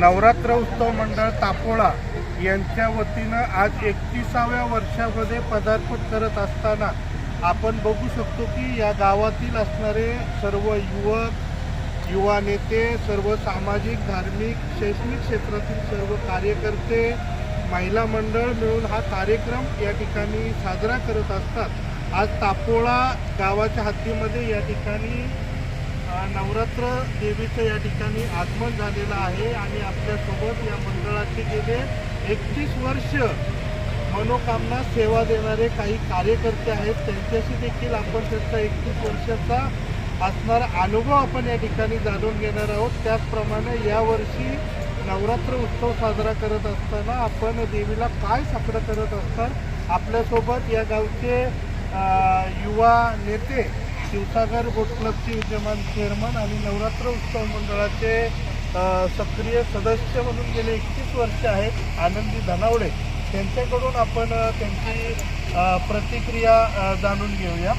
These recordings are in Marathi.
नवरात्र उत्सव मंडळ तापोळा यांच्या वतीनं आज एकतीसाव्या वर्षामध्ये पदार्पण करत असताना आपण बघू शकतो की या गावातील असणारे सर्व युवक युवा नेते सर्व सामाजिक धार्मिक शैक्षणिक क्षेत्रातील सर्व कार्यकर्ते महिला मंडळ मिळून हा कार्यक्रम या ठिकाणी साजरा करत असतात. आज तापोळा गावाच्या हद्दीमध्ये या ठिकाणी नवरात्र देवीचं या ठिकाणी आगमन झालेलं आहे आणि आपल्यासोबत या मंडळाचे गेले एकतीस वर्ष मनोकामना सेवा देणारे काही कार्यकर्ते आहेत. त्यांच्याशी देखील आपण त्यांचा एकतीस वर्षाचा असणारा अनुभव आपण या ठिकाणी जाणून घेणार आहोत. त्याचप्रमाणे यावर्षी नवरात्र उत्सव साजरा करत असताना आपण देवीला काय साकडं करत असतात? आपल्यासोबत या गावचे युवा नेते शिवसागर बोट क्लबचे विद्यमान चेअरमन आणि नवरात्र उत्सव मंडळाचे सक्रिय सदस्य म्हणून गेले एकतीस वर्ष आहेत आनंदी धनावडे. त्यांच्याकडून आपण त्यांची प्रतिक्रिया जाणून घेऊया.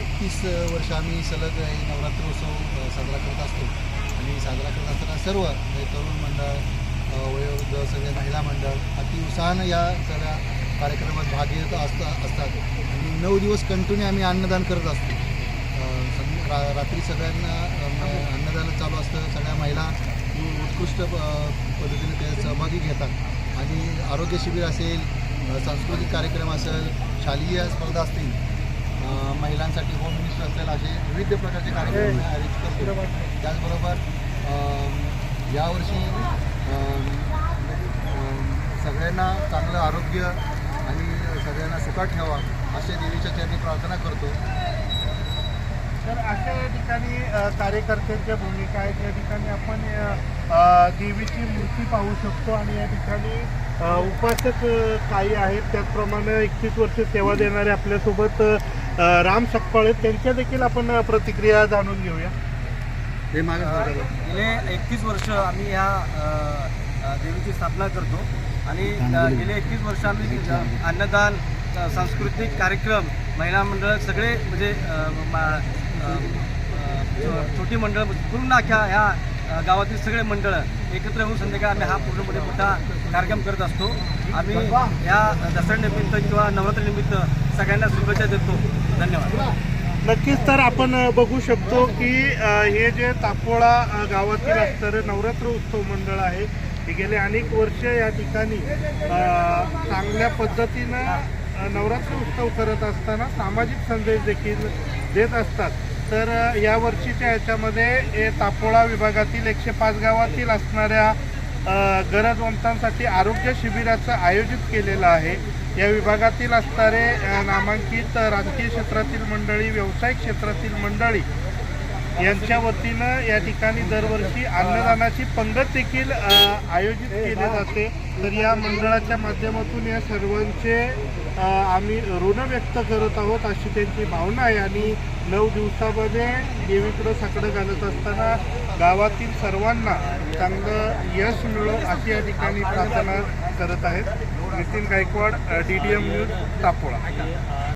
एकतीस वर्ष आम्ही सलग नवरात्र उत्सव साजरा करत असतो. आणि साजरा करत असताना सर्व तरुण मंडळ वयोवृद्ध सगळे महिला मंडळ अति उत्साहानं या सगळ्या कार्यक्रमात भाग घेत असता असतात. आणि नऊ दिवस कंटिन्यू आम्ही अन्नदान करत असतो. रा रात्री सगळ्यांना अन्नदान चालू असतं. सगळ्या महिला उत्कृष्ट प- पद्धतीने त्यात सहभागी घेतात. आणि आरोग्य शिबिर असेल सांस्कृतिक कार्यक्रम असेल शालेय स्पर्धा असतील महिलांसाठी होम मिनिस्टर असेल असे विविध प्रकारचे कार्यक्रम आम्ही आयोजित करतो त्याचबरोबर यावर्षी सगळ्यांना चांगलं आरोग्य आणि सगळ्यांना सुखात ठेवा असे देवीच्या चरणी प्रार्थना करतो. तर अशा या ठिकाणी कार्यकर्त्यांच्या भूमिका आहेत. या ठिकाणी आपण देवीची मूर्ती पाहू शकतो आणि या ठिकाणी उपासक काही आहेत. त्याचप्रमाणे एकतीस वर्ष सेवा देणारे आपल्यासोबत राम सकपाळे त्यांच्या देखील आपण प्रतिक्रिया जाणून घेऊया. हे मागे गेले एकतीस वर्ष आम्ही ह्या देवीची स्थापना करतो. आणि गेले एकतीस वर्ष आम्ही अन्नदान सांस्कृतिक कार्यक्रम महिला मंडळ सगळे म्हणजे छोटी मंडळ पूर्ण अख्या ह्या गावातील सगळे मंडळ एकत्र होऊन संध्याकाळी आम्ही हा पूर्णपणे मोठा कार्यक्रम करत असतो. आम्ही या दसऱ्यानिमित्त किंवा नवरात्रीनिमित्त सगळ्यांना शुभेच्छा देतो. धन्यवाद. नक्कीच तर आपण बघू शकतो की हे जे तापोळा गावातील असणारं नवरात्र उत्सव मंडळ आहे हे गेले अनेक वर्ष या ठिकाणी चांगल्या पद्धतीनं नवरात्र उत्सव करत असताना सामाजिक संदेश देखील देत असतात. तर यावर्षीच्या या वर्षीच्या याच्यामध्ये हे तापोळा विभागातील एकशे पाच गावातील असणाऱ्या गरजवंतांसाठी आरोग्य शिबिराचं आयोजित केलेलं आहे. या विभागातील असणारे नामांकित राजकीय क्षेत्रातील मंडळी व्यावसायिक क्षेत्रातील मंडळी यांच्या वतीनं या ठिकाणी दरवर्षी अन्नदानाची पंगत देखील आयोजित केली जाते. तर या मंडळाच्या माध्यमातून या सर्वांचे आम्ही ऋण व्यक्त करत आहोत अशी त्यांची भावना आहे. आणि नऊ दिवसामध्ये देवीकडं साकडं घालत असताना गावातील सर्वांना चांगलं यश मिळो अशी या ठिकाणी प्रार्थना करत आहेत. Nitin Gaikwad D D M news Tapola.